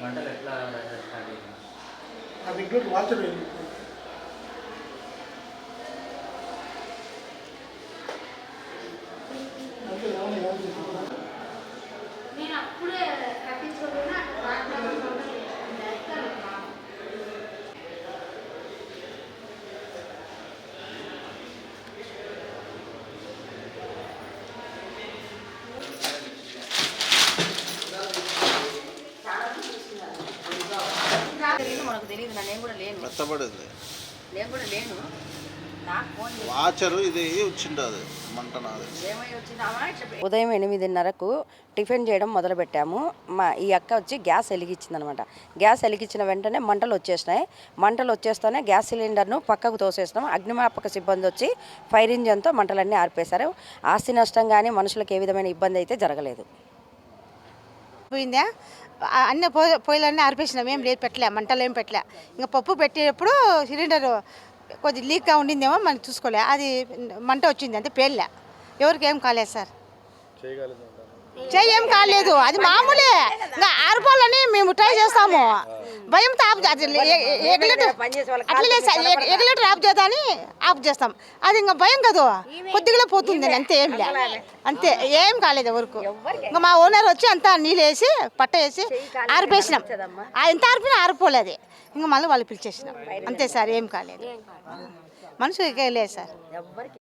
మంటలు ఎట్లా స్టార్ట్ అయింది ఆ విగ్రహం వాచర్ నేను అప్పుడే కట్టించుకున్నా తెలియదు మనకు తెలియదు నా నేను కూడా లేను. మెత్తబడింది. నేను కూడా లేను. వాచరు ఇది మంట నాది. ఉదయం ఎనిమిదిన్నరకు టిఫిన్ చేయడం మొదలుపెట్టాము. మా ఈ అక్క వచ్చి గ్యాస్ వెలిగించిందనమాట. గ్యాస్ వెలిగించిన వెంటనే మంటలు వచ్చేసినాయి. మంటలు వచ్చేస్తూనే గ్యాస్ సిలిండర్ను పక్కకు తోసేసినాం. అగ్నిమాపక సిబ్బంది వచ్చి ఫైర్ ఇంజన్తో మంటలన్నీ ఆర్పేశారు. ఆస్తి నష్టం కానీ మనుషులకు ఏ విధమైన ఇబ్బంది అయితే జరగలేదు. పోయిందా? ఆ అన్ని పో పొయ్యిలన్నీ ఆర్పేసినాం. ఏం లేదు పెట్టలే మంటలు ఏం పెట్టలే. ఇంకా పప్పు పెట్టేటప్పుడు సిలిండర్ కొద్ది లీక్గా ఉండిందేమో మనం చూసుకోలే. అది మంట వచ్చింది అంతే పేర్లే ఎవరికి ఏం కాలేదు సార్. చెయ్యి ఏం కాలేదు అది మామూలే. ఇంకా ఆర్పాలని మేము ట్రై చేస్తాము. భయంతో ఆఫ్ చే- అది ఎ- ఎ- ఎగలేటర్ అట్లా లేదు సార్ ఎగ- ఎగలేటర్ ఆఫ్ ఆఫ్ చేస్తాం అది ఇంకా భయం కదా? కొద్దిగా పోతుంది అంతే ఏం లే. అంతే. ఏం కాలేదు ఎవరికి. ఇంకా మా ఓనర్ వచ్చి అంతా నీళ్ళు వేసి పట్ట వేసి ఆరిపేసినాం. ఎంత ఆరిపోయినా ఆరిపోలేదు. ఇంకా మళ్ళీ వాళ్ళు పిలిచేసినాం. అంతే సార్ ఏం కాలేదు. మనుషులకి లేదు సార్.